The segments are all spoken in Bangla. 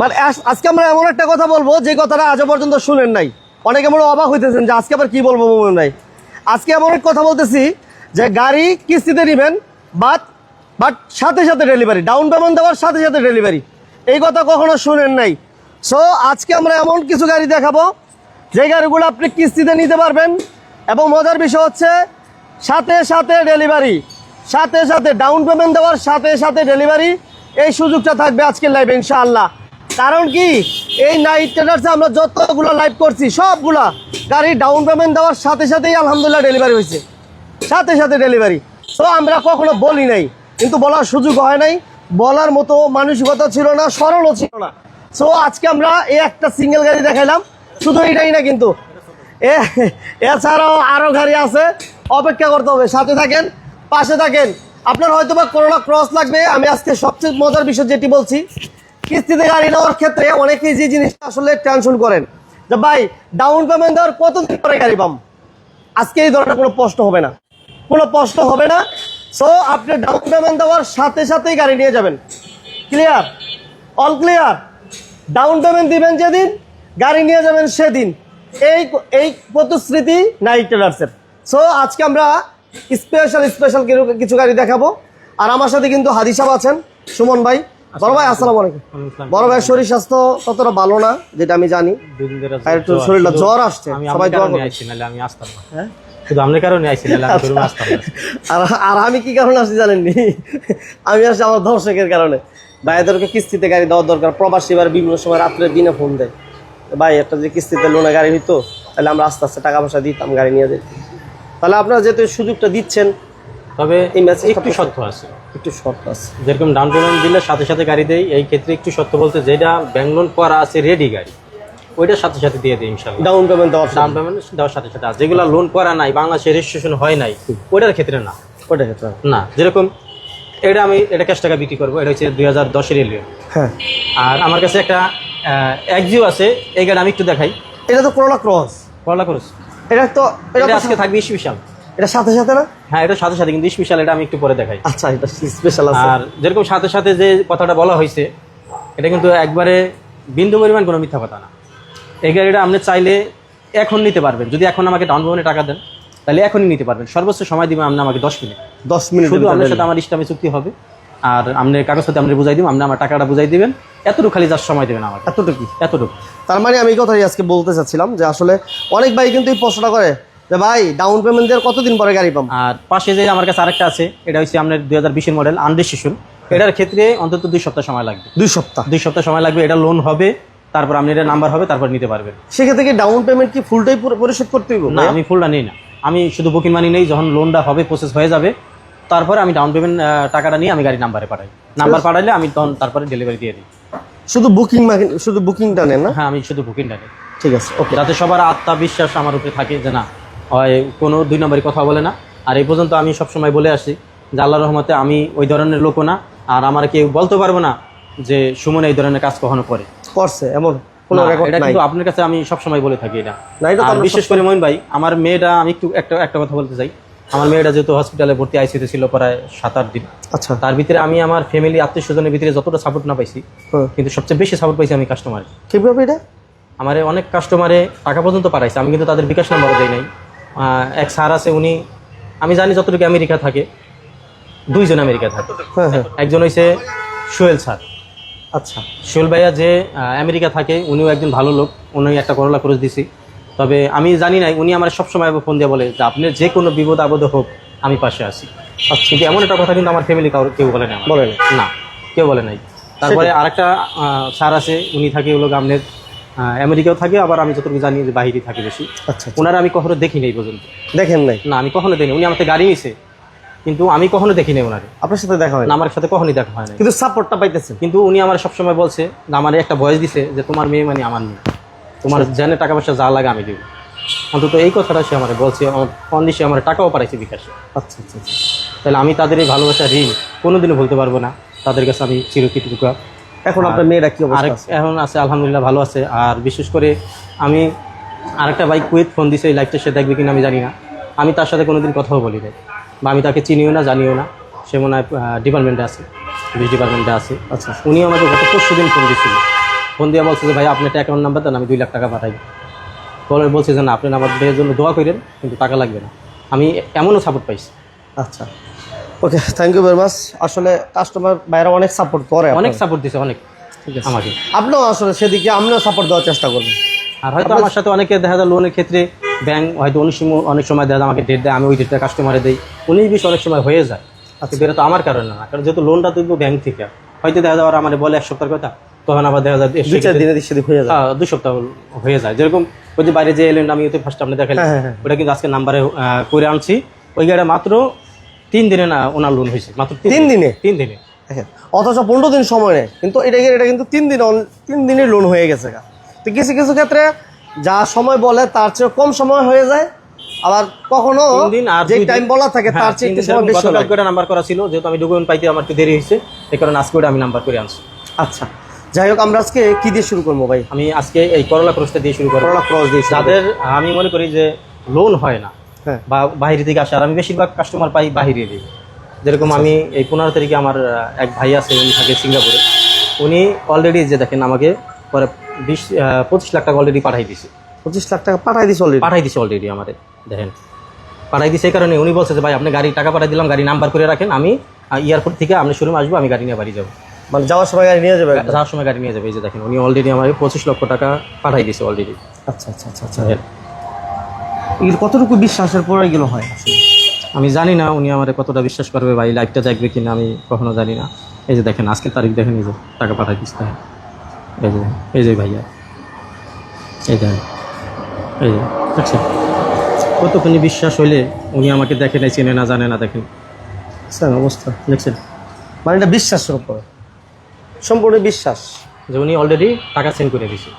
মানে আজ- আজকে আমরা এমন একটা কথা বলব, যে কথাটা আজও পর্যন্ত শুনেন নাই। অনেকে মনে অবাক হইতেছেন যে আজকে আবার কি বলব মনে নাই। আজকে এমন এক কথা বলতেছি যে গাড়ি কিস্তিতে নেবেন বাট বাট সাথে সাথে ডেলিভারি ডাউন পেমেন্ট দেওয়ার সাথে সাথে ডেলিভারি এই কথা কখনো শুনেন নাই। সো আজকে আমরা এমন কিছু গাড়ি দেখাবো, যে গাড়িগুলো আপনি কিস্তিতে নিতে পারবেন, এবং মজার বিষয় হচ্ছে সাথে সাথে ডেলিভারি সাথে সাথে ডাউন পেমেন্ট দেওয়ার সাথে সাথে ডেলিভারি এই সুযোগটা থাকবে আজকের লাইভে ইনশাআল্লাহ। কারণ কি? এই নাইট ট্রেডার্সে আমরা যতগুলো লাইভ করছি, সবগুলা গাড়ি ডাউন পেমেন্ট দেওয়ার সাথে সাথেই আলহামদুলিল্লাহ ডেলিভারি হয়েছে। সাথে সাথে ডেলিভারি তো আমরা কখনো বলি নাই, কিন্তু বলার সুযোগ হয় নাই। বলার মতো মানসিকতা ছিল না, সরলও ছিল না। সো আজকে আমরা এই একটা সিঙ্গেল গাড়ি দেখাইলাম। শুধু এটাই না কিন্তু। এ- এছাড়াও আরও গাড়ি আছে। অপেক্ষা করতে হবে। সাথে থাকেন, পাশে থাকেন। আপনার হয়তো বা করোনা ক্রস লাগবে। আমি আজকে সবচেয়ে মজার বিষয় যেটি বলছি কিস্তিতে গাড়ি নেওয়ার ক্ষেত্রে অনেকেই যে জিনিসটা আসলে টেনশন করেন, যে ভাই ডাউন পেমেন্ট দেওয়ার কতদিন পরে গাড়ি পাম আজকে এই ধরনের কোনো প্রশ্ন হবে না। কোনো প্রশ্ন হবে না। সো আপনি ডাউন পেমেন্ট দেওয়ার সাথে সাথেই গাড়ি নিয়ে যাবেন। Clear all clear down payment দিবেন যেদিন, গাড়ি নিয়ে যাবেন সেদিন। এই এই প্রতিশ্রুতি নাইট ট্রেডার্সের সো আজকে আমরা স্পেশাল স্পেশাল কিছু গাড়ি দেখাবো। আর আমার সাথে কিন্তু হাদিসাব আছেন, সুমন ভাই। বড় ভাই আসসালামু আলাইকুম। বড় ভাই শরীর স্বাস্থ্য ততটা ভালো না যেটা আমি জানি। একটু শরীরটা জ্বর আসছে সবাই নাহলে আমি আসতাম হ্যাঁ? শুধু আপনার কারণে না। আর আর আমি কি কারণে আসছি জানেননি? আমি আসছি আমার দর্শকের কারণে। ভাইদেরকে কিস্তিতে গাড়ি দেওয়ার দরকার। প্রবাসী এবার বিভিন্ন সময় রাত্রে দিনে ফোন দেয়। ভাই একটা যে কিস্তিতে লোনে গাড়ি হইতো তাহলে আমরা আস্তে আস্তে টাকা পয়সা দিতাম গাড়ি নিয়ে যেতে তাহলে আপনারা যেহেতু সুযোগটা দিচ্ছেন তবে এই ম্যাচে একটু সত্য আছে। একটু শর্ত আছে। যেরকম ডাউন পেমেন্ট দিলে সাথে সাথে গাড়ি দেয় এই ক্ষেত্রে একটু সত্য বলতে যেটা ব্যাংক লোন করা আছে রেডি গাড়ি ওইটার সাথে সাথে দিয়ে দিই ইনশাল্লাহ ডাউন পেমেন্ট দেওয়ার ডাউন পেমেন্ট দেওয়ার সাথে সাথে। যেগুলো লোন করা নাই বাংলাদেশে রেজিস্ট্রেশন হয় নাই ওইটার ক্ষেত্রে না। ওটা ক্ষেত্রে না। যেরকম এটা আমি এটা ক্যাশ টাকা বিক্রি করব এটা হচ্ছে দুই হাজার দশের এলিয়ন হ্যাঁ। আর আমার কাছে একটা একজিও আছে এই গাড়ি আমি একটু দেখাই। এটা তো করোনা ক্রস পড়লা ক্রস এটা তো এটা আজকে থাকবে স্পেশাল। এটা সাথে সাথে না? হ্যাঁ এটা সাথে সাথে কিন্তু স্পেশাল এটা আমি একটু পরে দেখাই। আচ্ছা এটা স্পেশাল আছে। আর যেরকম সাথে সাথে যে কথাটা বলা হয়েছে এটা কিন্তু একবারে বিন্দু পরিমাণ কোনো মিথ্যা কথা না। এই গাড়িটা আপনি চাইলে এখন নিতে পারবেন। যদি এখন আমাকে ডাউন পেমেন্টে টাকা দেন তাহলে এখনই নিতে পারবেন। সর্বোচ্চ সময় দিবেন আপনি আমাকে দশ মিনিট। দশ মিনিট শুধু আপনার সাথে আমার ইস্টামে চুক্তি হবে। আর আপনি কাগজ সাথে আপনি বুঝাই দিবেন আপনি আমার টাকাটা বুঝাই দিবেন। এতটুকু খালি যার সময় দেবেন আমাকে। এতটুকু এতটুকু। তার মানে আমি কথাই আজকে বলতে চাচ্ছিলাম যে আসলে অনেক ভাই কিন্তু এই প্রশ্নটা করে ভাই ডাউন পেমেন্ট দেওয়ার কতদিন পরে গাড়ি পাবো? আর পাশে যে আমার কাছে আরেকটা আছে এটা হচ্ছে আপনার দুই হাজার বিশের মডেল আনরেজিস্ট্রেশন এটার ক্ষেত্রে অন্তত দুই সপ্তাহ সময় লাগবে। দুই সপ্তাহ? দুই সপ্তাহ সময় লাগবে এটা লোন হবে তারপর আপনি এটা নাম্বার হবে তারপর নিতে পারবেন। সেক্ষেত্রে কি ডাউন পেমেন্ট কি ফুলটাই পুরো পরিশোধ করতে হইব না আমি ফুলটা নিই না। আমি শুধু বুকিং মানি নেই যখন লোনটা হবে প্রসেস হয়ে যাবে তারপরে আমি ডাউন পেমেন্ট টাকাটা নিয়ে আমি গাড়ি নাম্বারে পাঠাই। নাম্বার পাঠালে আমি তখন তারপরে ডেলিভারি দিয়ে দিই। শুধু বুকিং শুধু বুকিংটা নেন না? হ্যাঁ আমি শুধু বুকিংটা নেই। ঠিক আছে ওকে যাতে সবার আত্মা বিশ্বাস আমার উপরে থাকে যে না হয় কোনো দুই নম্বরই কথা বলে না। আর এই পর্যন্ত আমি সবসময় বলে আসি যে আল্লাহ রহমতে আমি ওই ধরনের লোকও না। আর আমার কেউ বলতে পারব না যে সুমন এই ধরনের কাজ কখনো করে। করছে এমন এটা কিন্তু আপনার কাছে আমি সবসময় বলে থাকি এটা। আর বিশেষ করে মইন ভাই আমার মেয়েটা আমি একটু একটা একটা কথা বলতে চাই। আমার মেয়েটা যেহেতু হসপিটালে ভর্তি আইসিতে ছিল প্রায় সাত আট দিন। আচ্ছা। তার ভিতরে আমি আমার ফ্যামিলি আত্মীয় স্বজনের ভিতরে যতটা সাপোর্ট না পাইছি কিন্তু সবচেয়ে বেশি সাপোর্ট পাইছি আমি কাস্টমার কীভাবে এটা? আমার অনেক কাস্টমারে টাকা পর্যন্ত পাঠাইছে। আমি কিন্তু তাদের বিকাশ নাম্বারও দেই নাই। এক স্যার আছে উনি। আমি জানি যতটুকু আমেরিকা থাকে। দুইজন আমেরিকা থাকে। হ্যাঁ হ্যাঁ। একজন হয়েছে সোহেল স্যার। আচ্ছা। সোহেল ভাইয়া যে আমেরিকা থাকে উনিও একজন ভালো লোক। উনি একটা করলা খরচ দিছি। তবে আমি জানি নাই উনি আমার সবসময় ফোন দিয়ে বলে যে আপনার যে কোনো বিপদ আপদ হোক আমি পাশে আছি। আচ্ছা। কিন্তু এমন একটা কথা কিন্তু আমার ফ্যামিলি কারও কেউ বলে না বলে না। না কেউ বলে নাই। তারপরে আরেকটা স্যার আছে উনি থাকে হলো আপনার আমেরিকাও থাকে আবার আমি যতটুকু জানি যে বাহিরে থাকে বেশি। আচ্ছা আচ্ছা। ওনারা আমি কখনো দেখিনি এই পর্যন্ত। দেখেন নাই? না আমি কখনো দেখিনি। উনি আমাকে গাড়ি নিছে কিন্তু আমি কখনো দেখিনি ওনারে আপনার সাথে দেখা হয় না আমার সাথে কখনই দেখা হয় না কিন্তু সাপোর্টটা পাইতেছেন। কিন্তু উনি আমার সবসময় বলছে আমার একটা ভয়েস দিছে যে তোমার মেয়ে মানে আমার মেয়ে। তোমার জানে টাকা পয়সা যা লাগে আমি দেবো। অন্তত এই কথাটা সে আমার বলছে দিয়ে সে আমার টাকাও পাঠাইছে বিকাশে। আচ্ছা আচ্ছা আচ্ছা। তাহলে আমি তাদের এই ভালোবাসা ঋণ কোনোদিনও ভুলতে পারব না। তাদের কাছে আমি চিরকৃতজ্ঞ। এখন আপনার মেয়েরা কি অবস্থা আরেক এখন আছে আলহামদুলিল্লাহ ভালো আছে। আর বিশেষ করে আমি আরেকটা বাইক কুয়েত ফোন দিছে এই লাইফটা সে দেখবে কিনা আমি জানি না। আমি তার সাথে কোনোদিন কথাও বলি নাই। বা আমি তাকে চিনিও না জানিও না। সে মনে হয় ডিপার্টমেন্টে আছে পুলিশ ডিপার্টমেন্টে আছে। আচ্ছা উনি আমাকে গত পরশু দিন ফোন দিয়েছিল ফোন দিয়ে বলছে যে ভাই আপনি একটা অ্যাকাউন্ট নাম্বার দেন আমি দুই লাখ টাকা পাঠাই বলে বলছে যে না আপনি আমার জন্য দোয়া করেন কিন্তু টাকা লাগবে না। আমি এমনও সাপোর্ট পাইছি। আচ্ছা। Okay thank you very much আসলে কাস্টমার ভাইরা অনেক সাপোর্ট করে অনেক সাপোর্ট দিছে অনেক। ঠিক আছে। আমাকে। আপনিও আসলে সেদিকে আপনিও সাপোর্ট দেওয়ার চেষ্টা করবেন আর হয়তো আমার সাথে অনেকে দেখা যায় লোনের ক্ষেত্রে ব্যাংক হয়তো অনেক সময় অনেক সময় দেখা আমাকে ডেট দেয় আমি ওই ডেটটা কাস্টমারে দিই। উনিশ বিশ অনেক সময় হয়ে যায়। কিন্তু এটা তো আমার কারণে না কারণ যেহেতু লোনটা তুলবো ব্যাংক থেকে। হয়তো দেখা যায় আমার বলে এক সপ্তাহের কথা তখন আবার দেখা যায় দুই চার দিনের দিক সেদিক হয়ে যায়। হ্যাঁ, দুই সপ্তাহ হয়ে যায়। যেরকম ওই যে বাইরে যে এলেন আমি ফার্স্ট আপনি হ্যাঁ। ওটা কিন্তু আজকে নাম্বারে করে আনছি। ওই গাড়ি মাত্র তিন দিনে না ওনার লোন হয়েছে মাত্র তিন দিনে। তিন দিনে। অথচ পনেরো দিন সময় নেয় কিন্তু এটা এটা কিন্তু তিন দিন তিন দিনের লোন হয়ে গেছে তো কিছু কিছু ক্ষেত্রে যা সময় বলে তার চেয়ে কম সময় হয়ে যায় আবার কখনো দিন আর যে টাইম বলা থাকে হ্যাঁ, তার চেয়ে একটু সময় বেশি লাগে। করে নাম্বার করা ছিল যেহেতু আমি ডকুমেন্ট পাইতে আমার একটু দেরি হয়েছে এই কারণে আজকে ওটা আমি নাম্বার করে আনছি। আচ্ছা যাই হোক আমরা আজকে কি দিয়ে শুরু করব ভাই? আমি আজকে এই করলা ক্রসটা দিয়ে শুরু করব। করোনা ক্রস দিয়ে। যাদের আমি মনে করি যে লোন হয় না বা বাইরে থেকে আসে। আর আমি বেশিরভাগ কাস্টমার পাই বাহিরে দিই যেরকম আমি এই পনেরো তারিখে আমার এক ভাই আছে উনি থাকে সিঙ্গাপুরে। উনি অলরেডি যে দেখেন আমাকে পরে বিশ পঁচিশ লাখ টাকা অলরেডি পাঠাই দিছে। পঁচিশ লাখ টাকা পাঠাই দিস অলরেডি পাঠাই দিছে অলরেডি আমাদের দেখেন। পাঠাই দিছে এই কারণে উনি বলছে যে ভাই আপনি গাড়ি টাকা পাঠাই দিলাম গাড়ি নাম্বার করে রাখেন। আমি এয়ারপোর্ট থেকে আপনি শোরুমে আসব আমি গাড়ি নিয়ে বাড়ি যাব। মানে যাওয়ার সময় গাড়ি নিয়ে যাবে যাওয়ার সময় গাড়ি নিয়ে যাবে এই যে দেখেন উনি অলরেডি আমাকে পঁচিশ লক্ষ টাকা পাঠাই দিছে অলরেডি আচ্ছা আচ্ছা আচ্ছা আচ্ছা। এগুলো কতটুকু বিশ্বাসের পরে এগুলো হয়? আমি জানি না উনি আমার কতটা বিশ্বাস করবে বা এই লাইফটা দেখবে কিনা আমি কখনো জানি না। এই যে দেখেন আজকের তারিখ দেখেন এই যে টাকা পাঠাই দিস তাই এই যে এই যে ভাইয়া। এই যে এই যে আচ্ছা। কতখানি বিশ্বাস হইলে উনি আমাকে দেখে নাই চেনে না জানে না দেখেন। স্যার অবস্থা। দেখছেন? মানে এটা বিশ্বাসের উপরে। সম্পূর্ণ বিশ্বাস। যে উনি অলরেডি টাকা সেন্ড করে দিয়েছে।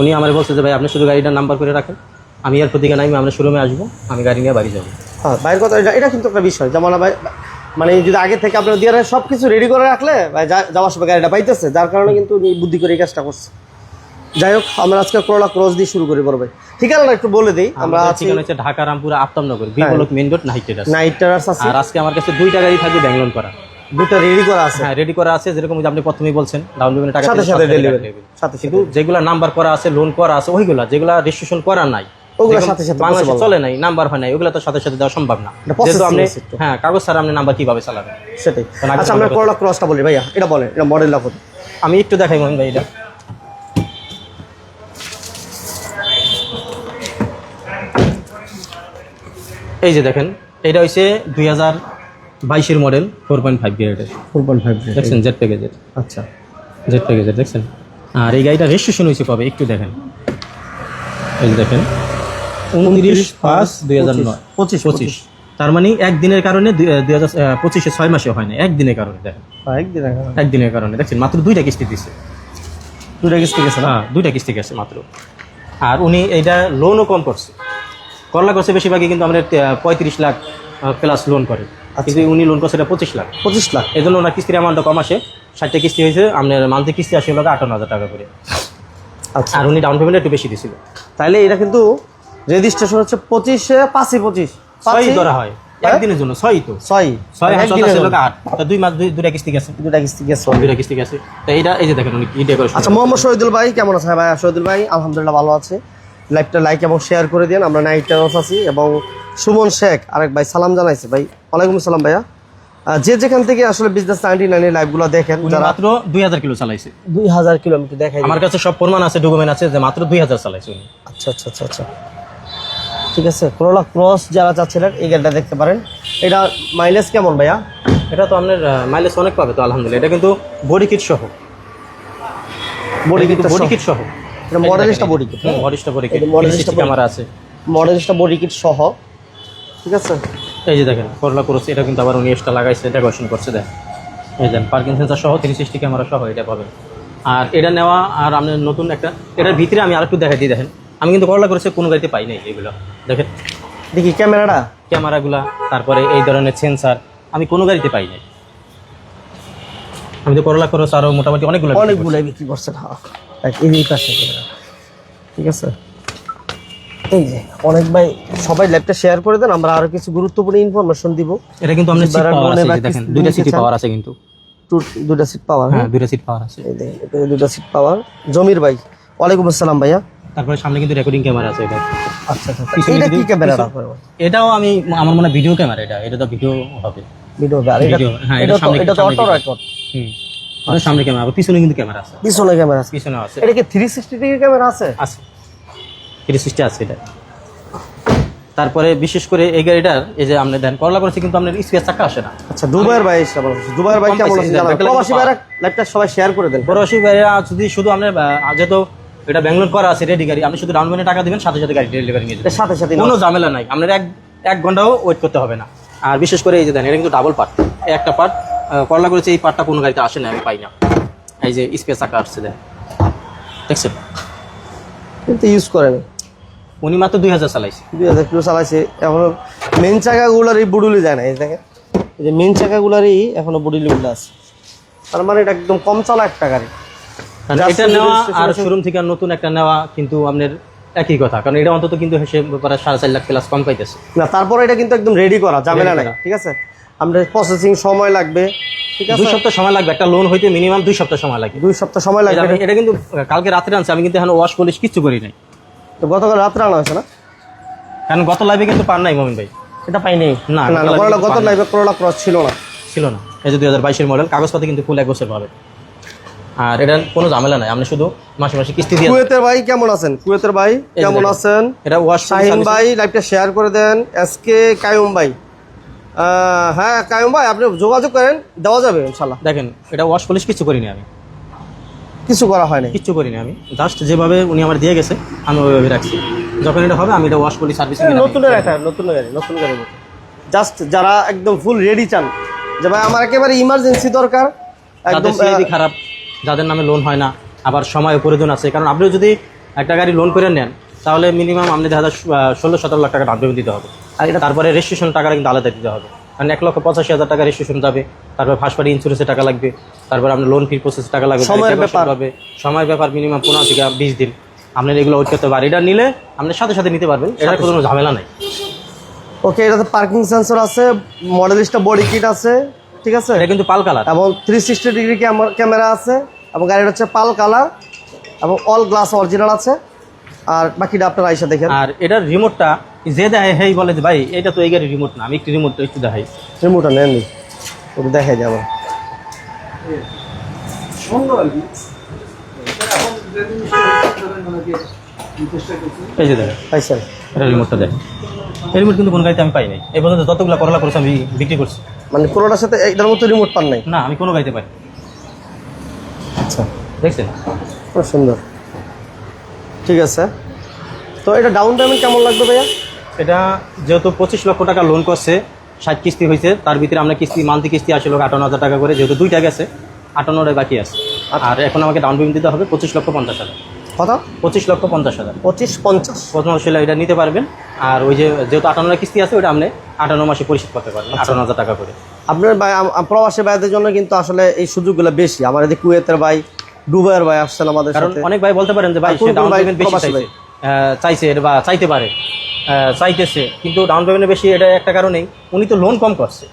উনি আমার বলছে যে ভাই আপনি শুধু গাড়িটার নাম্বার করে রাখেন। আমি এয়ারপোর্ট থেকে নামি আমরা শোরুমে আসব আমি গাড়ি নিয়ে বাড়ি যাব। হ্যাঁ বাইরের কথা এটা এটা কিন্তু একটা বিষয়। যেমন ভাই মানে যদি আগে থেকে আপনার দিয়ে সব কিছু রেডি করে রাখলে ভাই যাওয়ার সময় গাড়িটা পাইতেছে। যার কারণে কিন্তু উনি বুদ্ধি করে এই কাজটা করছে। যাই হোক আমরা আজকে করোলা ক্রস দিয়ে শুরু করি বড় ভাই। ঠিকানাটা একটু বলে দিই। আমরা আছি ঠিকানা হচ্ছে Dhaka Rampur Aftabnagar বিপলক main road Knight Traders Knight Traders আছে। আর আজকে আমার কাছে দুইটা গাড়ি থাকবে ব্যাংলোন করা। দুটো রেডি করা আছে। হ্যাঁ রেডি করা আছে যেরকম আপনি প্রথমেই বলছেন ডাউন পেমেন্টের টাকা সাথে সাথে ডেলিভারি সাথে কিন্তু যেগুলা নাম্বার করা আছে লোন করা আছে ওইগুলা যেগুলা রেজিস্ট্রেশন করা নাই ওগুলা সাথে সাথে বাংলাদেশে চলে নাই নাম্বার হয় নাই ওগুলা তো সাথে সাথে দেওয়া সম্ভব না। যেহেতু আপনি হ্যাঁ কাগজ ছাড়া আপনি নাম্বার কীভাবে চালাবেন? সেটাই। আচ্ছা আমরা করোলা ক্রসটা বলি ভাইয়া এটা বলেন এটা আমি একটু দেখাই মোহন ভাই এটা। এই যে দেখেন এটা হচ্ছে দুই হাজার বাইশের মডেল ফোর পয়েন্ট ফাইভ গ্রেডের ফোর পয়েন্ট ফাইভ দেখছেন জেড প্যাকেজের আচ্ছা। জেড প্যাকেজের দেখছেন? আর এই গাড়িটা রেজিস্ট্রেশন হয়েছে কবে? একটু দেখেন। এই দেখেন। উনত্রিশ পাঁচ দুই হাজার নয়। পঁচিশ পঁচিশ। তার মানে একদিনের কারণে দুই হাজার পঁচিশে ছয় মাসে হয় না। একদিনের কারণে দেখেন। একদিনের কারণে। দেখছেন মাত্র দুইটা কিস্তি দিচ্ছে দুইটা কিস্তি গেছে না? হ্যাঁ দুইটা কিস্তি গেছে মাত্র। আর উনি এইটা লোনও কম করছে। করলা করছে বেশিরভাগই কিন্তু আমাদের পঁয়ত্রিশ লাখ প্লাস লোন করে। কিন্তু উনি লোন করছে এটা পঁচিশ লাখ। পঁচিশ লাখ। এই জন্য ওনার কিস্তির অ্যামাউন্টটা কম আসে। ষাটটা কিস্তি হয়েছে আপনার মান্থলি কিস্তি আসে হলো আটান্ন হাজার টাকা করে। আচ্ছা। আর উনি ডাউন পেমেন্ট একটু বেশি দিছিল। তাইলে এটা কিন্তু রেজিস্ট্রেশন হচ্ছে পঁচিশে পাঁচই পঁচিশ। ছয়ই ধরা হয়। হ্যাঁ? একদিনের জন্য ছয়ই তো। ছয় ছয় আট। দুই মাস দুই দুটা কিস্তি গেছে। দুটা কিস্তি গেছে। দুইটা কিস্তি গেছে। তো এইটা এই যে দেখেন উনি কি ডেকোরেশন আচ্ছা মোহাম্মদ শহীদুল ভাই কেমন আছে? ভাই শহীদুল ভাই আলহামদুলিল্লাহ ভালো আছে। লাইভটা লাইক এবং শেয়ার করে দিন আমরা নাইট টার্স আছি এবং সুমন শেখ আরেক ভাই সালাম জানাইছে ভাই। ওয়ালাইকুম আসসালাম ভাইয়া। যে যেখান থেকে আসলে বিজনেস নাইনটি নাইনের লাইভগুলো দেখেন যারা মাত্র দুই হাজার কিলো চালাইছে। দুই হাজার কিলোমিটার দেখাই আমার কাছে সব প্রমাণ আছে ডকুমেন্ট আছে যে মাত্র দুই হাজার চালাইছে আচ্ছা আচ্ছা আচ্ছা আচ্ছা। ঠিক আছে করোলা ক্রস যারা চাচ্ছিলেন এই গাড়িটা দেখতে পারেন। এটা মাইলেজ কেমন ভাইয়া? এটা তো আপনার মাইলেজ অনেক পাবে তো আলহামদুলিল্লাহ। এটা কিন্তু বডি কিট সহ। বডি কিটটা বডি কিট সহ। এটা মডেলিস্টটা বডি কিট মডেলটা বডি কিট এটা ক্যামেরা আছে। মডেলিস্টটা বডি কিট সহ। ঠিক আছে? এই যে দেখেন করলা করছে এটা কিন্তু আবার উনি এক্সট্রা লাগাইছে ডেকোরেশন করছে দেখ এই দেন পার্কিং সেন্সার সহ থ্রি সিক্সটি ক্যামেরা সহ এটা পাবেন। আর এটা নেওয়া আর আপনার নতুন একটা এটার ভিতরে আমি আরেকটু দেখাই দিই দেখেন। আমি কিন্তু করলা করেছে কোনো গাড়িতে পাই নাই এগুলো। দেখেন। দেখি ক্যামেরাটা? ক্যামেরাগুলা তারপরে এই ধরনের সেন্সার আমি কোনো গাড়িতে পাই নাই। আমি তো করলা খরচ আরও মোটামুটি অনেকগুলো বিক্রি করছি। বিক্রি করছেন হ্যাঁ। এই পাশে ঠিক আছে? এই যে অনেক ভাই সবাই লাইভটা শেয়ার করে দেন আমরা আরও কিছু গুরুত্বপূর্ণ ইনফরমেশন দিব। এটা কিন্তু আপনার সিট পাওয়ার আছে দেখেন দুইটা সিটি। পাওয়ার আছে কিন্তু। টু- দুটা সিট পাওয়ার হ্যাঁ? দুটো সিট পাওয়ার আছে। এই দেখেন দুটা সিট পাওয়ার জমির ভাই ওয়ালাইকুম আসসালাম ভাইয়া। তারপরে সামনে কিন্তু রেকর্ডিং ক্যামেরা আছে এটা আচ্ছা আচ্ছা এটা কি ক্যামেরা এটাও আমি আমার মনে ভিডিও ক্যামেরা এটা এটা তো ভিডিও হবে। ভিডিও আর এটা হ্যাঁ, এটা তো অটো রেকর্ড হুম। ওটার সামনে ক্যামেরা আবার পিছনে কিন্তু ক্যামেরা আছে। পিছনে ক্যামেরা আছে। পিছনে আছে। এটা কি থ্রি সিক্সটি ডিগ্রি ক্যামেরা আছে? আছে। থ্রি সিক্সটি আছে এটা। তারপরে বিশেষ করে এই গাড়িটার এই যে আপনি দেন করলা করেছে কিন্তু আপনার স্পেস চাকা আসে না। আচ্ছা দুবাইয়ের ভাই দুবাইয়ের ভাই কম কেমন আছে প্রবাসী ভাইরা লাইভটা সবাই শেয়ার করে দেন। পরবাসী ভাইরা যদি শুধু আপনার যেহেতু এটা ব্যাঙ্গালোর করা আছে রেডি গাড়ি আপনি শুধু ডাউন পেমেন্টের টাকা দিবেন সাথে সাথে গাড়ি ডেলিভারি নিয়ে যাবেন। সাথে সাথে কোনো ঝামেলা নাই। আপনার এক এক ঘন্টাও ওয়েট করতে হবে না। আর বিশেষ করে এই যে দেন এটা কিন্তু ডাবল পার্ট একটা পার্ট করলা করেছে এই পার্টটা কোনো গাড়িতে আসে না আমি পাই না। এই যে স্পেস চাকা আসছে দেখছেন? কিন্তু ইউজ করেন উনি মাত্র দুই হাজার চালাইছে। দুই হাজার কিলো চালাইছে এখনও মেন চাকাগুলার এই বুডুলি যায় না এই দেখেন। এই যে মেন চাকাগুলারই এখনও বুডুলি গুলো আছে। তার মানে এটা একদম কম চালা একটা গাড়ি। কারণ এটা নেওয়া আর শোরুম থেকে নতুন একটা নেওয়া কিন্তু আপনার একই কথা কারণ এটা অন্তত কিন্তু হেসে প্রায় সাড়ে চার লাখ প্লাস কম পাইতেছে। না তারপরে এটা কিন্তু একদম রেডি করা নাই করা। ঠিক আছে? আমাদের প্রসেসিং সময় লাগবে দুই সপ্তাহ সময় লাগবে একটা লোন হইতে মিনিমাম দুই সপ্তাহ সময় লাগে। দুই সপ্তাহ সময় লাগবে। এটা কিন্তু কালকে রাত্রে আনছি আমি কিন্তু এখন ওয়াশ পলিশ কিচ্ছু করি নাই। তো গতকাল রাত্রে আনা হয়েছে না? কারণ গত লাইভে কিন্তু পান নাই মমিন ভাই। এটা পাইনি না, না গতকাল গত। লাইভে করোলা ক্রস ছিল না। ছিল না। এই যে দুই হাজার বাইশের মডেল কাগজপাতি কিন্তু ফুল এক বছর পাবে। আর এটা কোনো ঝামেলা নাই। আপনি শুধু মাসে মাসে কিস্তি দিয়ে কুয়েতের ভাই কেমন আছেন? কুয়েতের ভাই কেমন আছেন? এটা ওয়াশ শাহিন ভাই লাইভটা শেয়ার করে দেন। এসকে কায়ুম ভাই। হ্যাঁ কায়ুম ভাই আপনি যোগাযোগ করেন দেওয়া যাবে ইনশাল্লাহ দেখেন এটা ওয়াশ পলিশ কিছু করিনি আমি। কিছু করা হয়নি? কিচ্ছু করিনি আমি। জাস্ট যেভাবে উনি আমার দিয়ে গেছে আমি ওইভাবে রাখছি। যখন এটা হবে আমি এটা ওয়াশ পলিশ সার্ভিসিং নতুনের একটা নতুন গাড়ি নতুন গাড়ি জাস্ট যারা একদম ফুল রেডি চান। যে ভাই আমার একেবারে ইমার্জেন্সি দরকার। একদম খারাপ। যাদের নামে লোন হয় না আবার সময় প্রয়োজন আছে। কারণ আপনি যদি একটা গাড়ি লোন করে নেন তাহলে মিনিমাম আপনি দেখা যায় ষোলো সতেরো লাখ টাকা ডাউন পেমেন্ট দিতে হবে। আর এটা তারপরে রেজিস্ট্রেশন টাকাটা কিন্তু আলাদা দিতে হবে। কারণ এক লক্ষ পঁচাশি হাজার টাকা রেজিস্ট্রেশন যাবে তারপর ফার্স্ট পার্টি ইন্স্যুরেন্সের টাকা লাগবে তারপর আপনার লোন ফি প্রসেস টাকা লাগবে সময়ের ব্যাপার। হবে। সময়ের ব্যাপার মিনিমাম পনেরো থেকে বিশ দিন। আপনার এগুলো ওয়েট করতে পারেন। এটা নিলে আপনি সাথে সাথে নিতে পারবেন এটার কোনো ঝামেলা নাই। ওকে এটাতে পার্কিং সেন্সর আছে মডেলিস্টা বডি কিট আছে ঠিক আছে? এটা কিন্তু পাল কালার এবং থ্রি সিক্সটি ডিগ্রি ক্যামেরা আছে। এবং গাড়িটা হচ্ছে পাল কালার এবং অল গ্লাস অরিজিনাল আছে। আর বাকিটা আপনার আইসা দেখেন। আর এটার রিমোটটা যে দেয় হেই বলে যে ভাই এটা তো এই গাড়ির রিমোট না আমি একটু রিমোট একটু দেখাই। রিমোটটা নেননি ওটা দেখাই যাব এই যে দেখেন পাইছেন এটা রিমোটটা এই রিমোট কিন্তু কোনো গাড়িতে আমি পাই নাই। এই পর্যন্ত যতগুলো করলা করেছে আমি বিক্রি করছি। মানে কোনোটার সাথে এটার মতো রিমোট পান নাই? না আমি কোনো গাড়িতে পাই আচ্ছা দেখছেন? খুব সুন্দর। ঠিক আছে। তো এটা ডাউন পেমেন্ট কেমন লাগবে ভাইয়া? এটা যেহেতু পঁচিশ লক্ষ টাকা লোন করছে ষাট কিস্তি হয়েছে তার ভিতরে আমরা কিস্তি মান্থলি কিস্তি আসলে আটান্ন হাজার টাকা করে যেহেতু দুইটা গেছে আটান্নটাই বাকি আছে। আর এখন আমাকে ডাউন পেমেন্ট দিতে হবে পঁচিশ লক্ষ পঞ্চাশ হাজার। কত? পঁচিশ লক্ষ পঞ্চাশ হাজার। পঁচিশ পঞ্চাশ। আসলে এটা নিতে পারবেন। আর ওই যে যেহেতু আটান্ন কিস্তি আছে ওটা আপনি আটান্ন মাসে পরিশোধ করতে পারবেন আটান্ন হাজার টাকা করে। আপনার প্রবাসী ভাইদের জন্য কিন্তু আসলে এই সুযোগগুলো বেশি। আমার এদিকে কুয়েতের ভাই দুবাইয়ের ভাই আসছেন আমাদের সাথে। অনেক ভাই বলতে পারেন যে ভাই ডাউন পেমেন্ট বেশি চাইছে? চাইছে বা চাইতে পারে। চাইতেছে কিন্তু ডাউন পেমেন্ট বেশি এটা একটা কারণেই উনি তো লোন কম করছে।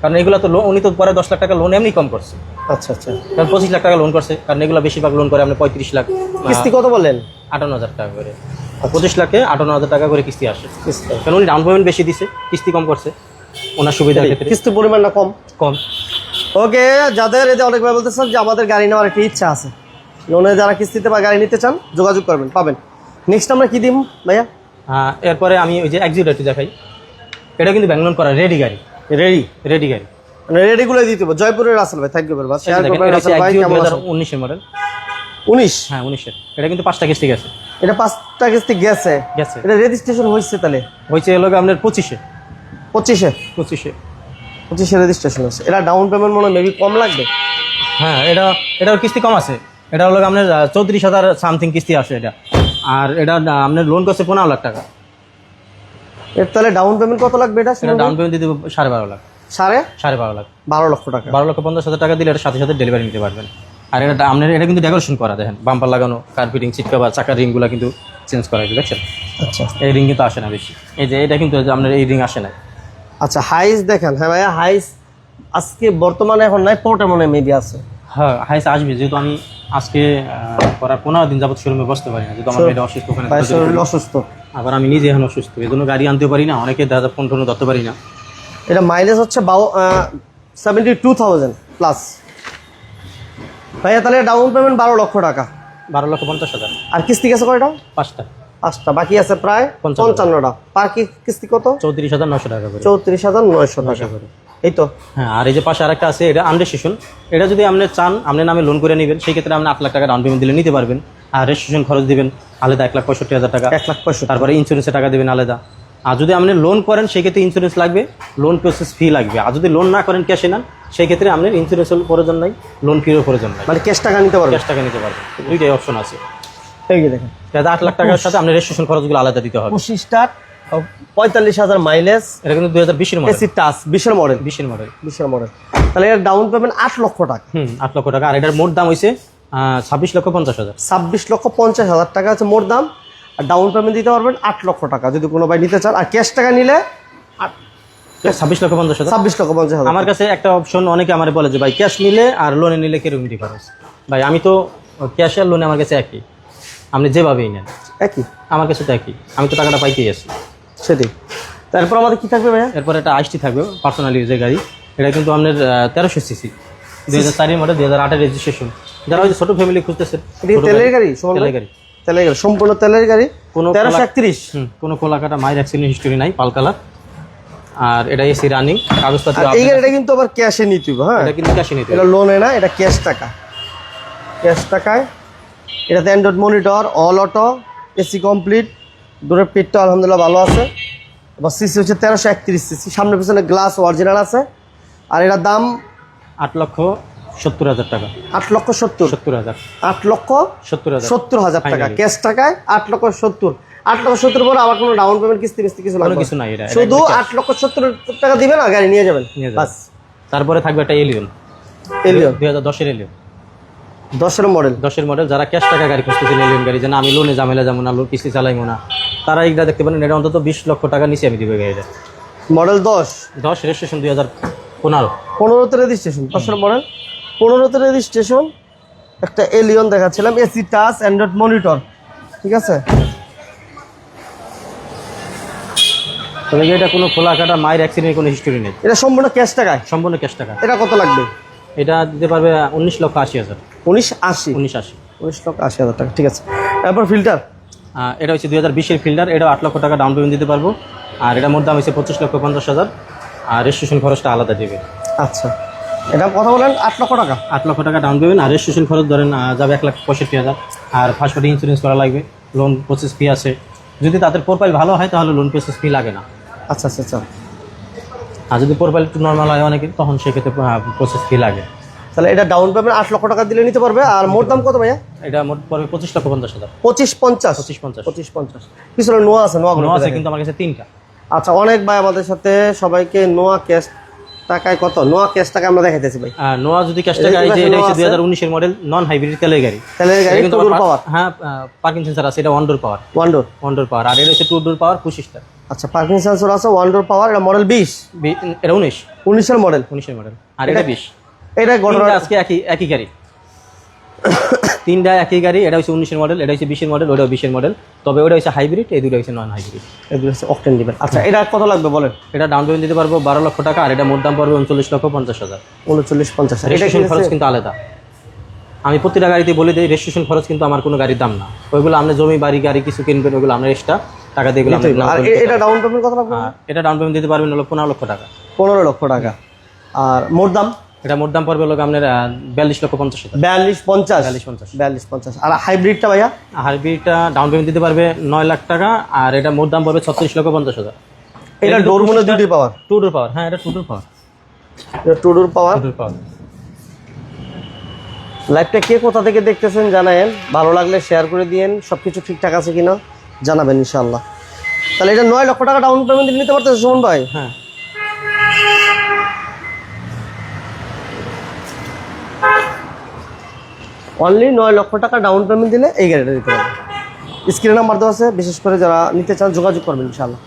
কারণ এগুলো তো লোন উনি তো পরে দশ লাখ টাকা লোন এমনি কম করছে। আচ্ছা আচ্ছা। কারণ পঁচিশ লাখ টাকা লোন করছে কারণ এগুলো বেশিরভাগ লোন করে আপনি পঁয়ত্রিশ লাখ কিস্তি কত বললেন? আটান্ন হাজার টাকা করে। পঁচিশ লাখে আটান্ন হাজার টাকা করে কিস্তি আসে। কারণ উনি ডাউন পেমেন্ট বেশি দিছে কিস্তি কম করছে। ওনার সুবিধার ক্ষেত্রে। কিস্তির পরিমাণটা কম? কম। ওকে যাদের এতে অনেক ভাই বলতেছেন যে আমাদের গাড়ি নেওয়ার একটা ইচ্ছা আছে। লোনে যারা কিস্তিতে বা গাড়ি নিতে চান যোগাযোগ করবেন পাবেন। নেক্সট আমরা কি দিব ভাইয়া? এরপরে আমি ওই যে এক্সিট দেখাই। এটা কিন্তু ব্যাঙ্গলোর করা রেডি গাড়ি। রেডি রেডি গাড়ি। মানে রেডিগুলো দিতে হবে জয়পুরের রাসেল ভাই thank you very much share করবেন রাসেল ভাই কেমন আছেন? উনিশের মডেল উনিশ? হ্যাঁ উনিশের। এটা কিন্তু পাঁচটা কিস্তি গেছে। এটা পাঁচটা কিস্তি গেছে? গেছে। এটা রেজিস্ট্রেশন হয়েছে তাহলে? হয়েছে এলো আপনার পঁচিশে। পঁচিশে? পঁচিশে। পঁচিশে রেজিস্ট্রেশন হচ্ছে এটা ডাউন পেমেন্ট মনে হয় মেবি কম লাগবে? হ্যাঁ এটা এটার কিস্তি কম আছে। এটা হলো আপনার চৌত্রিশ হাজার সামথিং কিস্তি আসে এটা। আর এটা আপনার লোন করছে পনেরো লাখ টাকা। এর তাহলে ডাউন পেমেন্ট কত লাগবে এটা এটা ডাউন পেমেন্ট দিতে সাড়ে বারো লাখ। সাড়ে? সাড়ে বারো লাখ। বারো লক্ষ টাকা। বারো লক্ষ পঞ্চাশ হাজার টাকা দিলে এটা সাথে সাথে ডেলিভারি নিতে পারবেন। আর এটা আপনার এটা কিন্তু ডেকোরেশন করা দেখেন বাম্পার লাগানো কার্পেটিং সিট কভার চাকার রিংগুলো কিন্তু চেঞ্জ করা দেখছেন? আচ্ছা। এই রিং কিন্তু আসে না বেশি। এই যে এটা কিন্তু আপনার এই রিং আসে না। আচ্ছা হাইস দেখেন। হ্যাঁ ভাইয়া হাইস আজকে বর্তমানে এখন নাই পোর্টে মনে মেবি আছে। হ্যাঁ হাইস আসবে। যেহেতু আমি আজকে প্রায় পনেরো দিন যাবত শোরুমে বসতে পারি না। যেহেতু আমার মেয়েটা অসুস্থ ওখানে অসুস্থ। আবার আমি নিজে এখন অসুস্থ। এই জন্য গাড়ি আনতে পারি না অনেকে দাদা ফোন টোন ধরতে পারি না। এটা মাইলেজ হচ্ছে বাউ সেভেন্টি টু থাউজেন্ড প্লাস ভাইয়া তাহলে ডাউন পেমেন্ট বারো লক্ষ টাকা। বারো লক্ষ পঞ্চাশ হাজার। আর কিস্তি গেছে কয়টা? পাঁচটা। পাঁচটা বাকি আছে প্রায় পঞ্চান্ন। পঞ্চান্নটা। পার কিস্তি কত? চৌত্রিশ হাজার নশো টাকা করে। চৌত্রিশ হাজার নয়শো টাকা। করে। এই তো। হ্যাঁ আর এই যে পাশে আরেকটা আছে এটা আনরেজিস্ট্রেশন এটা যদি আপনি চান আপনার নামে লোন করে নেবেন সেই ক্ষেত্রে আপনি আট লাখ টাকা ডাউন পেমেন্ট দিলে নিতে পারবেন। আর রেজিস্ট্রেশন খরচ দিবেন আলাদা এক লাখ পঁয়ষট্টি হাজার টাকা। এক লাখ পঁয়ষট্টি। তারপরে ইন্স্যুরেন্সের টাকা দেবেন আলাদা। আর যদি আপনি লোন করেন সেই ক্ষেত্রে ইন্স্যুরেন্স লাগবে লোন প্রসেস ফি লাগবে। আর যদি লোন না করেন ক্যাশে নেন সেই ক্ষেত্রে আপনার ইন্স্যুরেন্সের প্রয়োজন নাই লোন ফিরও প্রয়োজন নাই। মানে ক্যাশ টাকা নিতে পারবে ক্যাশ টাকা নিতে পারবেন। দুইটাই অপশন আছে। এই যে দেখেন আট লাখ টাকার সাথে আপনার রেজিস্ট্রেশন খরচগুলো আলাদা দিতে হবে। পঁচিশ স্টার পঁয়তাল্লিশ হাজার মাইলেজ এটা কিন্তু দুই হাজার বিশের মডেল এসি টাচ বিশের মডেল বিশের মডেল বিশের মডেল তাহলে এর ডাউন পেমেন্ট আট লক্ষ টাকা। হুম আট লক্ষ টাকা। আর এটার মোট দাম হয়েছে ছাব্বিশ লক্ষ পঞ্চাশ হাজার। ছাব্বিশ লক্ষ পঞ্চাশ হাজার টাকা হচ্ছে মোট দাম। আর ডাউন পেমেন্ট দিতে পারবেন আট লক্ষ টাকা যদি কোনো ভাই নিতে চান। আর ক্যাশ টাকা নিলে ছাব্বিশ লক্ষ পঞ্চাশ হাজার। ছাব্বিশ লক্ষ পঞ্চাশ হাজার আমার কাছে একটা অপশন অনেকে আমার বলে যে ভাই ক্যাশ নিলে আর লোনে নিলে কীরকম ডিফারেন্স ভাই আমি তো ক্যাশ আর লোনে আমার কাছে একই। আপনি যেভাবেই নেন। একই? আমার কাছে তো একই। আমি তো টাকাটা পাইতেই আছি। সেটাই। তারপর আমাদের কি থাকবে ভাইয়া? এরপর একটা আইসটি থাকবে পার্সোনাল ইউজের গাড়ি। এটা কিন্তু আপনার তেরোশো সিসি। দুই হাজার চারের মডেল দুই হাজার আটের রেজিস্ট্রেশন যারা ওই যে ছোটো ফ্যামিলি খুঁজতেছেন ছোট তেলের গাড়ি? তেলের গাড়ি? তেলের গাড়ি সম্পূর্ণ তেলের গাড়ি? কোনো তেরোশো একত্রিশ? কোনো খোলাকাটা মায়ের অ্যাক্সিডেন্ট হিস্টোরি নাই পাল কালার। আর এটা এসি রানিং কাগজপত্র এই গাড়িটা কিন্তু আবার ক্যাশে নিতে হবে হ্যাঁ? এটা কিন্তু ক্যাশে নিতে এটা লোনে না এটা ক্যাশ টাকা। ক্যাশ টাকায় এটাতে Android monitor all auto AC complete দূরের পিঠটা আলহামদুলিল্লাহ ভালো আছে। এবার সিসি হচ্ছে তেরোশো একত্রিশ সিসি সামনে পিছনে গ্লাস অরিজিনাল আছে। আর এটার দাম? আট লক্ষ সত্তর হাজার টাকা। আট লক্ষ সত্তর। সত্তর হাজার। আট লক্ষ সত্তর হাজার। সত্তর হাজার টাকা। ক্যাশ টাকায় আট লক্ষ সত্তর। আট লক্ষ সত্তর পরে আবার কোনো ডাউন পেমেন্ট কিস্তি কিস্তি কিছু লাগবে কিছু নাই শুধু আট লক্ষ সত্তর টাকা দিবেন আর গাড়ি নিয়ে যাবেন। নিয়ে যাবেন। বাস। তারপরে থাকবে একটা এলিয়ন এলিয়ন দুই হাজার দশের এলিয়ন দশের মডেল? দশের মডেল যারা ক্যাশ টাকা গাড়ি খুঁজতেছেন এলিয়ন গাড়ি যে না আমি লোনে ঝামেলা যাব না লোন কিস্তি চালাইবো না। তারা এইটা দেখতে পারেন এটা অন্তত বিশ লক্ষ টাকা নিচে আমি দিবে গাড়িটা। মডেল দশ? দশ রেজিস্ট্রেশন দুই হাজার পনেরো। পনেরোতে রেজিস্ট্রেশন দশের মডেল। পনেরোতে রেজিস্ট্রেশন একটা এলিয়ন দেখাচ্ছিলাম এসি টাচ অ্যান্ড্রয়েড মনিটর ঠিক আছে? তবে এটা কোনো খোলা কাটা মায়ের অ্যাক্সিডেন্টের কোনো হিস্টোরি নেই। এটা সম্পূর্ণ ক্যাশ টাকায়? সম্পূর্ণ ক্যাশ টাকা। এটা কত লাগবে? এটা দিতে পারবে উনিশ লক্ষ আশি হাজার। উনিশ আশি। উনিশ আশি। উনিশ লক্ষ আশি হাজার টাকা। ঠিক আছে। তারপর ফিল্টার? এটা হচ্ছে দুই হাজার বিশের ফিল্ডার এটা আট লক্ষ টাকা ডাউন পেমেন্ট দিতে পারব। আর এটার মধ্যে হচ্ছে পঁচিশ লক্ষ পঞ্চাশ হাজার। আর রেজিস্ট্রেশন খরচটা আলাদা দেবে। আচ্ছা। এটা কথা বলেন আট লক্ষ টাকা? আট লক্ষ টাকা ডাউন পেমেন্ট আর রেজিস্ট্রেশন খরচ ধরেন যাবে এক লাখ পঁয়ষট্টি হাজার। আর ফার্স্ট পার্টি ইন্স্যুরেন্স করা লাগবে। লোন প্রসেস ফি আছে। যদি তাদের প্রোফাইল ভালো হয় তাহলে লোন প্রসেস ফি লাগে না। আচ্ছা আচ্ছা আচ্ছা। আর যদি প্রোফাইল একটু নর্মাল হয় অনেকের তখন সেক্ষেত্রে প্রসেস ফি লাগে। তাহলে এটা ডাউন পেমেন্ট আট লক্ষ টাকা দিলে নিতে পারবে। আর মোট দাম কত ভাইয়া? এটা মোট পড়বে পঁচিশ লক্ষ পঞ্চাশ হাজার। পঁচিশ পঞ্চাশ? পঁচিশ পঞ্চাশ। পঁচিশ পঞ্চাশ। পিছনে নোয়া আছে নোয়া নো আছে কিন্তু আমার কাছে তিনটা। আচ্ছা অনেক ভাই আমাদের সাথে সবাইকে নোয়া ক্যাশ টাকায় কত? নোয়া ক্যাশ টাকা আমরা দেখাইতেছি ভাই। নোয়া যদি ক্যাশ টাকা এই যে এটা হচ্ছে আছে। দুই হাজার উনিশের মডেল নন হাইব্রিড তেলের গাড়ি। তেলের গাড়ি কিন্তু টু ডোর পাওয়ার হ্যাঁ পার্কিং সেন্সর আছে এটা one door power one door one door power আর এটা হচ্ছে টু ডোর পাওয়ার পঁচিশটা আচ্ছা পার্কিং সেন্সর আছে ওয়ান ডোর পাওয়ার এটা মডেল বিশ। এটা উনিশ। উনিশের মডেল উনিশের মডেল আর এটা বিশ। এটা ঘটনা আজকে একই একই গাড়ি। তিনটা একই গাড়ি এটা হচ্ছে উনিশের মডেল এটা হচ্ছে বিশের মডেল ওটাও বিশের মডেল তবে ওটা হচ্ছে হাইব্রিড এই দুটো হচ্ছে নন হাইব্রিড এগুলো হচ্ছে অকটেন দিবেন আচ্ছা এটা কত লাগবে বলেন? এটা ডাউন পেমেন্ট দিতে পারব বারো লক্ষ টাকা আর এটা মোট দাম পড়বে উনচল্লিশ লক্ষ পঞ্চাশ হাজার। উনচল্লিশ পঞ্চাশ রেজিস্ট্রেশন খরচ কিন্তু আলাদা। আমি প্রতিটা গাড়িতে বলে দিই রেজিস্ট্রেশন খরচ কিন্তু আমার কোনো গাড়ির দাম না। ওইগুলো আমরা জমি বাড়ি গাড়ি কিছু কিনবেন ওইগুলো আমরা এক্সট্রা টাকা দিয়ে এটা ডাউন পেমেন্ট কত লাগবে? এটা ডাউন পেমেন্ট দিতে পারবেন হলো পনেরো লক্ষ টাকা। পনেরো লক্ষ টাকা। আর মোট দাম? এটা মোট দাম পড়বে হলো আপনার বিয়াল্লিশ লক্ষ পঞ্চাশ বিয়াল্লিশ পঞ্চাশ? বিয়াল্লিশ পঞ্চাশ। বিয়াল্লিশ পঞ্চাশ। আর হাইব্রিডটা ভাইয়া? হাইব্রিডটা ডাউন পেমেন্ট দিতে পারবে নয় লাখ টাকা আর এটা মোট দাম পড়বে ছত্রিশ লক্ষ পঞ্চাশ হাজার। এটা ডোর মনে দুটি পাওয়ার টু ডোর পাওয়ার। হ্যাঁ এটা two door power two door power two door power লাইভটা কে কোথা থেকে দেখতেছেন জানায়েন। ভালো লাগলে শেয়ার করে দিয়েন। সব কিছু ঠিকঠাক আছে কিনা জানাবেন ইনশাল্লাহ তাহলে এটা নয় লক্ষ টাকা ডাউন পেমেন্ট নিতে পারতেছে সুমন ভাই? হ্যাঁ। অনলি নয় লক্ষ টাকা ডাউন পেমেন্ট দিলে এই গাড়িটা দিতে পারবেন স্ক্রিনে নাম্বার দেওয়া আছে বিশেষ করে যারা নিতে চান যোগাযোগ করবেন ইনশাল্লাহ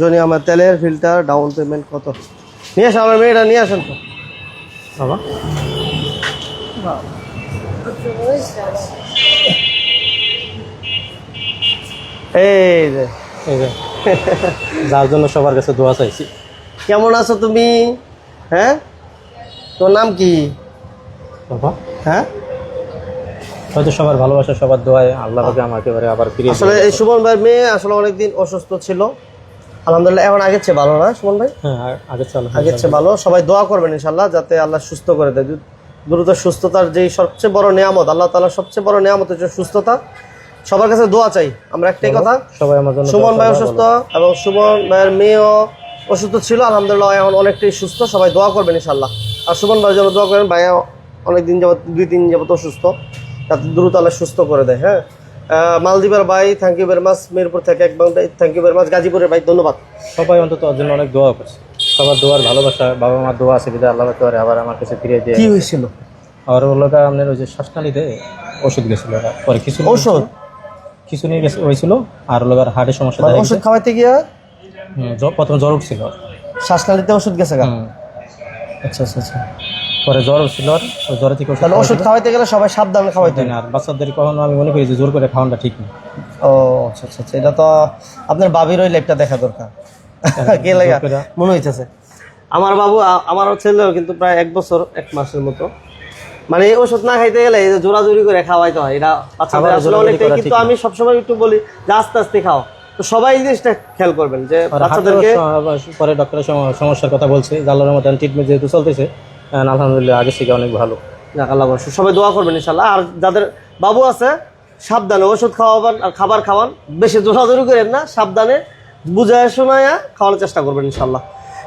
জনি আমার তেলের ফিল্টার ডাউন পেমেন্ট কত? নিয়ে আসেন আমার মেয়েটা নিয়ে আসেন তো। বাবা। এই যে। এই যে। যার জন্য সবার কাছে দোয়া চাইছি। কেমন আছো তুমি? হ্যাঁ? তোর নাম কি? বাবা। হ্যাঁ? হয়তো সবার ভালোবাসা সবার দোয়ায় আল্লাহ পাকে আমাকে এবারে আবার ফিরিয়ে আসলে এই সুমন ভাইয়ের মেয়ে আসলে অনেকদিন অসুস্থ ছিল। আলহামদুলিল্লাহ এখন আগের চেয়ে ভালো না সুমন ভাই? হ্যাঁ আ- আগে চলো আগের চেয়ে ভালো। সবাই দোয়া করবেন ইনশাল্লাহ যাতে আল্লাহ সুস্থ করে দেয়। দ্রুত সুস্থতার যেই সবচেয়ে বড় নিয়ামত আল্লাহ তালার সবচেয়ে বড় নিয়ামত হচ্ছে সুস্থতা। সবার কাছে দোয়া চাই। আমরা একটাই কথা সবাই আমার জন্য সুমন ভাই অসুস্থ এবং সুমন ভাইয়ের মেয়েও অসুস্থ ছিল আলহামদুলিল্লাহ এখন অনেকটাই সুস্থ। সবাই দোয়া করবেন ইনশাল্লাহ আর সুমন ভাই যেন দোয়া করেন ভাইয়া অনেক দিন যাবত দুই তিন যাবত অসুস্থ। তাতে দ্রুত আল্লাহ সুস্থ করে দেয় হ্যাঁ? মালদ্বীপের ভাই thank you very much Mirpur থেকে একদম থ্যাংক ইউ ভেরি মাচ গাজীপুরের ভাই ধন্যবাদ। সবাই অন্তত ওর জন্য অনেক দোয়া করছে। সবার দোয়ার ভালোবাসা বাবা মার দোয়া আছে বিদায় আল্লাহ পাকে আবার আমার কাছে ফিরিয়ে দিয়ে কি হয়েছিল? আর ওর লোক আপনার ওই যে শ্বাসনালীতে ওষুধ গেছিল পরে কিছু ঔষধ কিছু নিয়ে গেছে হয়েছিল। আর ওর লোকের হার্টের সমস্যা মানে ওষুধ গেছে। খাওয়াইতে গিয়া? প্রথমে জ্বর উঠছিল। শ্বাসনালীতে ওষুধ গেছে আচ্ছা আচ্ছা আচ্ছা। পরে জ্বর ওর, ওই জ্বর থেকে ওষুধ তাহলে ওষুধ খাওয়াইতে গেলে সবাই সাবধানে খাওয়াইতে না। আর বাচ্চাদের কখনো আমি মনে করি যে জোর করে খাওয়ানোটা ঠিক না। ও আচ্ছা আচ্ছা আচ্ছা এটা তো আপনার বাবির ওই লেপটা দেখা দরকার। কে লাগা? মনে হইতেছে। আমার বাবু আমারও ছেলেও কিন্তু প্রায় এক বছর এক মাসের মতো। মানে এই ওষুধ না খাইতে গেলে এই যে জোরাজুরি করে খাওয়াইতে হয় এটা বাচ্চাদের আসলে অনেকটাই কিন্তু আমি সবসময় একটু বলি যে আস্তে আস্তে খাও। তো সবাই এই জিনিসটা খেয়াল করবেন যে বাচ্চাদেরকে পরে ডক্টরের সমস্যার কথা বলছে জালার মতো ট্রিটমেন্ট যেহেতু চলতেছে আলহামদুলিল্লাহ আগে থেকে অনেক ভালো। যাক আল্লাহ বর্ষ সবাই দোয়া করবেন ইনশাল্লাহ আর যাদের বাবু আছে সাবধানে ওষুধ খাওয়াবেন আর খাবার খাওয়ান। বেশি জোরাজোরি করেন না সাবধানে বুঝায় শোনায় খাওয়ানোর চেষ্টা করবেন ইনশাল্লাহ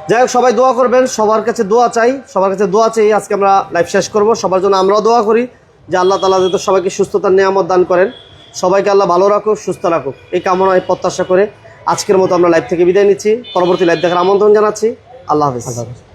যাই হোক সবাই দোয়া করবেন। সবার কাছে দোয়া চাই। সবার কাছে দোয়া চাই আজকে আমরা লাইভ শেষ করব। সবার জন্য আমরাও দোয়া করি যে আল্লাহ তালা যাতে সবাইকে সুস্থতার নিয়ামত দান করেন। সবাইকে আল্লাহ ভালো রাখুক সুস্থ রাখুক। এই কামনায় প্রত্যাশা করে আজকের মতো আমরা লাইভ থেকে বিদায় নিচ্ছি। পরবর্তী লাইভ দেখার আমন্ত্রণ জানাচ্ছি। আল্লাহ হাফিজ। আল্লাহ হাফেজ।